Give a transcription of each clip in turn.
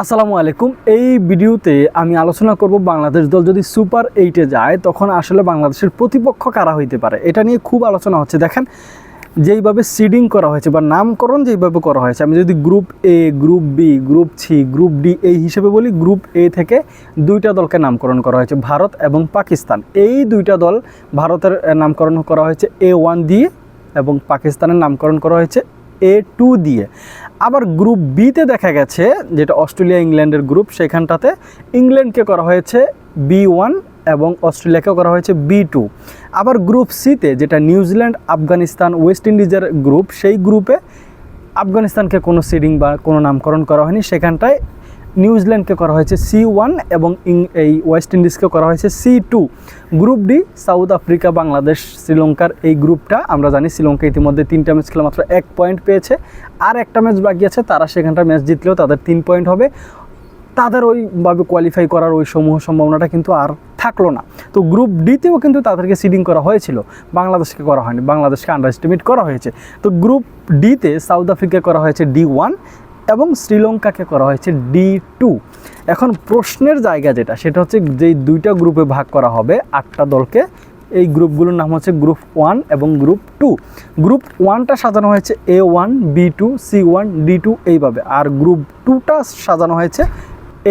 আসসালামু আলাইকুম। এই ভিডিওতে আমি আলোচনা করব বাংলাদেশ দল যদি সুপার এইটে যায়, তখন আসলে বাংলাদেশের প্রতিপক্ষ কারা হইতে পারে? এটা নিয়ে খুব আলোচনা হচ্ছে। দেখেন, যেইভাবে সিডিং করা হয়েছে বা নামকরণ যেইভাবে করা হয়েছে, আমি যদি group A group B group C group D এই হিসেবে বলি গ্রুপ এ থেকে দুইটা দলকে নামকরণ করা হয়েছে, ভারত এবং পাকিস্তান। এই দুইটা দল ভারতের নামকরণ করা হয়েছে এ ওয়ান দিয়ে এবং পাকিস্তানের নামকরণ করা হয়েছে এ টু দিয়ে। আবার গ্রুপ বিতে দেখা গেছে, যেটা অস্ট্রেলিয়া ইংল্যান্ডের গ্রুপ সেখানটাতে ইংল্যান্ডকে করা হয়েছে বি ওয়ান এবং অস্ট্রেলিয়াকেও করা হয়েছে বি টু আবার গ্রুপ সিতে যেটা নিউজিল্যান্ড আফগানিস্তান, ওয়েস্ট ইন্ডিজের গ্রুপ সেই গ্রুপে আফগানিস্তানকে কোনো সিডিং বা কোনো নামকরণ করা হয়নি। সেখানটায় নিউজিল্যান্ডকে করা হয়েছে সি ওয়ান এবং এই ওয়েস্ট ইন্ডিজকে করা হয়েছে C two. Group D, South Africa, Bangladesh, শ্রীলঙ্কার এই গ্রুপটা, আমরা জানি শ্রীলঙ্কা ইতিমধ্যে তিনটা ম্যাচ খেলে মাত্র এক পয়েন্ট পেয়েছে। আর একটা ম্যাচ বাকি আছে, তারা সেখানটা ম্যাচ জিতলেও তাদের তিন পয়েন্ট হবে। তাদের ওইভাবে কোয়ালিফাই করার ওই সমূহ সম্ভাবনাটা কিন্তু আর থাকল না। তো গ্রুপ ডিতেও কিন্তু তাদেরকে সিডিং করা হয়েছিল। বাংলাদেশকে করা হয়নি, বাংলাদেশকে আন্ডার এস্টিমেট করা হয়েছে। তো গ্রুপ ডিতে সাউথ আফ্রিকা করা হয়েছে ডি ওয়ান এবং শ্রীলঙ্কাকে করা হয়েছে ডি টু। এখন প্রশ্নের জায়গা যেটা, সেটা হচ্ছে যেই দুইটা গ্রুপে ভাগ করা হবে, আটটা দলকে, এই গ্রুপগুলোর নাম হচ্ছে গ্রুপ ওয়ান এবং গ্রুপ টু। গ্রুপ ওয়ানটা সাজানো হয়েছে A one, B two, C one, D two এইভাবে। আর গ্রুপ টুটা সাজানো হয়েছে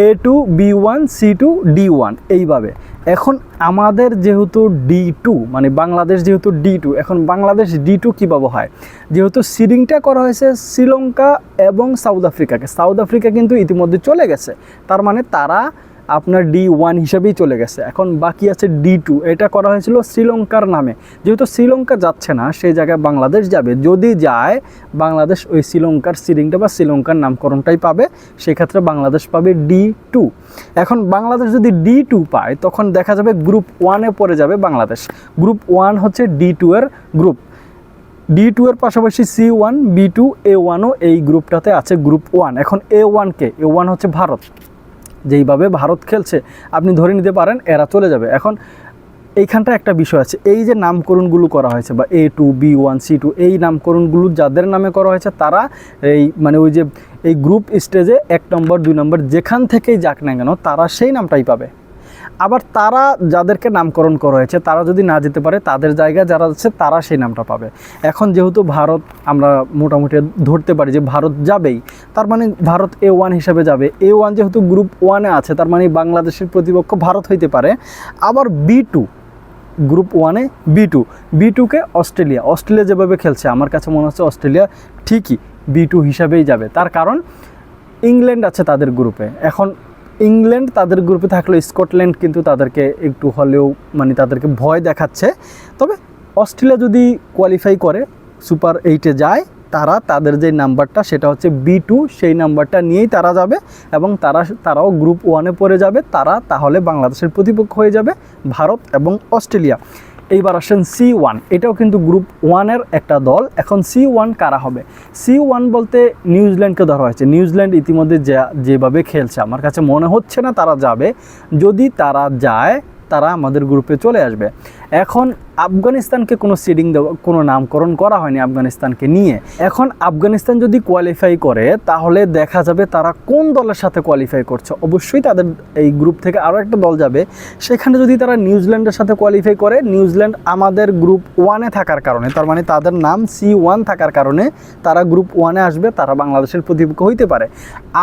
A two, B one, C two, D one এইভাবে। এখন আমাদের যেহেতু ডি টু মানে বাংলাদেশ যেহেতু ডি টু এখন বাংলাদেশ ডি টু কীভাবে হয়? যেহেতু সিডিংটা করা হয়েছে শ্রীলঙ্কা এবং সাউথ আফ্রিকাকে, সাউথ আফ্রিকা কিন্তু ইতিমধ্যে চলে গেছে। তার মানে তারা আপনার ডি ওয়ান হিসাবেই চলে গেছে। এখন বাকি আছে ডি টু এটা করা হয়েছিল শ্রীলঙ্কার নামে। যেহেতু শ্রীলঙ্কা যাচ্ছে না, সেই জায়গায় বাংলাদেশ যাবে। যদি যায়, বাংলাদেশ ওই শ্রীলঙ্কার সিরিংটা বা শ্রীলঙ্কার নামকরণটাই পাবে। সেক্ষেত্রে বাংলাদেশ পাবে ডি টু এখন বাংলাদেশ যদি ডি টু পায়, তখন দেখা যাবে গ্রুপ ওয়ানে পড়ে যাবে বাংলাদেশ। গ্রুপ ওয়ান হচ্ছে ডি টু এর গ্রুপ ডি টু এর পাশাপাশি C one B two A ওয়ানও এই গ্রুপটাতে আছে গ্রুপ ওয়ান এখন এ ওয়ানকে এ ওয়ান হচ্ছে ভারত। যেইভাবে ভারত খেলছে, আপনি ধরে নিতে পারেন এরা চলে যাবে। এখন এইখানটা একটা বিষয় আছে, এই যে নামকরণগুলো করা হয়েছে বা A two B one C two এই নামকরণগুলো যাদের নামে করা হয়েছে, তারা এই মানে ওই যে এই গ্রুপ স্টেজে এক নম্বর, দুই নম্বর যেখান থেকেই যাক না কেন, তারা সেই নামটাই পাবে। আবার তারা যাদেরকে নামকরণ করা হয়েছে, তারা যদি না যেতে পারে, তাদের জায়গায় যারা আছে, তারা সেই নামটা পাবে। এখন যেহেতু ভারত আমরা মোটামুটি ধরতে পারি যে ভারত যাবেই, তার মানে ভারত এ ওয়ান হিসাবে যাবে। এ ওয়ান যেহেতু গ্রুপ ওয়ানে আছে, তার মানে বাংলাদেশের প্রতিপক্ষ ভারত হইতে পারে। আবার বি টু গ্রুপ ওয়ানে বি টু বি টুকে অস্ট্রেলিয়া। অস্ট্রেলিয়া যেভাবে খেলছে, আমার কাছে মনে হচ্ছে অস্ট্রেলিয়া ঠিকই বি টু হিসাবেই যাবে। তার কারণ, ইংল্যান্ড আছে তাদের গ্রুপে এখন ইংল্যান্ড তাদের গ্রুপে থাকলেও স্কটল্যান্ড কিন্তু তাদেরকে একটু হলেও মানে তাদেরকে ভয় দেখাচ্ছে। তবে অস্ট্রেলিয়া যদি কোয়ালিফাই করে সুপার এইটে যায়, তারা তাদের যে নাম্বারটা সেটা হচ্ছে বি টু সেই নাম্বারটা নিয়েই তারা যাবে এবং তারা তারাও গ্রুপ ওয়ানে পড়ে যাবে। তারা তাহলে বাংলাদেশের প্রতিপক্ষ হয়ে যাবে ভারত এবং অস্ট্রেলিয়া। এইবার আসেন সি ওয়ান এটাও কিন্তু গ্রুপ ওয়ানের একটা দল। এখন সি ওয়ান কারা হবে? সি ওয়ান বলতে নিউজিল্যান্ডকে ধরা হয়েছে। নিউজিল্যান্ড ইতিমধ্যে যা, যেভাবে খেলছে, আমার কাছে মনে হচ্ছে না তারা যাবে। যদি তারা যায়, তারা আমাদের গ্রুপে চলে আসবে। এখন আফগানিস্তানকে কোনো সিডিং দেওয়া, কোনো নামকরণ করা হয়নি আফগানিস্তানকে নিয়ে। এখন আফগানিস্তান যদি কোয়ালিফাই করে, তাহলে দেখা যাবে তারা কোন দলের সাথে কোয়ালিফাই করছে। অবশ্যই তাদের এই গ্রুপ থেকে আরও একটা দল যাবে। সেখানে যদি তারা নিউজিল্যান্ডের সাথে কোয়ালিফাই করে, নিউজিল্যান্ড আমাদের গ্রুপ ওয়ানে থাকার কারণে, তার মানে তাদের নাম সি ওয়ান থাকার কারণে তারা গ্রুপ ওয়ানে আসবে, তারা বাংলাদেশের প্রতিপক্ষ হইতে পারে।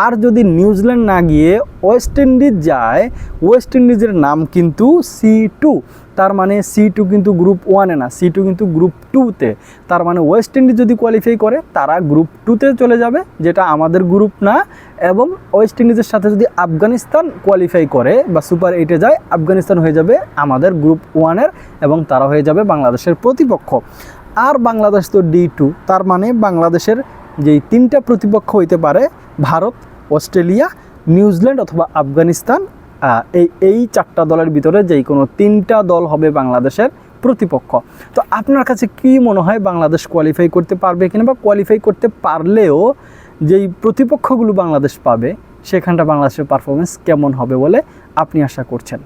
আর যদি নিউজিল্যান্ড না গিয়ে ওয়েস্ট ইন্ডিজ যায় ওয়েস্ট ইন্ডিজের নাম কিন্তু সি টু তার মানে সি টু কিন্তু গ্রুপ ওয়ানে না সি টু কিন্তু গ্রুপ টুতে তার মানে ওয়েস্ট ইন্ডিজ যদি কোয়ালিফাই করে, তারা গ্রুপ টুতে চলে যাবে, যেটা আমাদের গ্রুপ না, এবং ওয়েস্ট ইন্ডিজের সাথে যদি আফগানিস্তান কোয়ালিফাই করে বা সুপার এইটে যায়, আফগানিস্তান হয়ে যাবে আমাদের গ্রুপ ওয়ানের এবং তারা হয়ে যাবে বাংলাদেশের প্রতিপক্ষ। আর বাংলাদেশ তো ডি টু তার মানে বাংলাদেশের যেই তিনটা প্রতিপক্ষ হইতে পারে, ভারত, অস্ট্রেলিয়া, নিউজিল্যান্ড অথবা আফগানিস্তান এই এই চারটা দলের ভিতরে যেই কোনো তিনটা দল হবে বাংলাদেশের প্রতিপক্ষ। তো আপনার কাছে কি মনে হয় বাংলাদেশ কোয়ালিফাই করতে পারবে কিনা বা কোয়ালিফাই করতে পারলেও যেই প্রতিপক্ষগুলো বাংলাদেশ পাবে, সেখানটা বাংলাদেশের পারফরমেন্স কেমন হবে বলে আপনি আশা করছেন?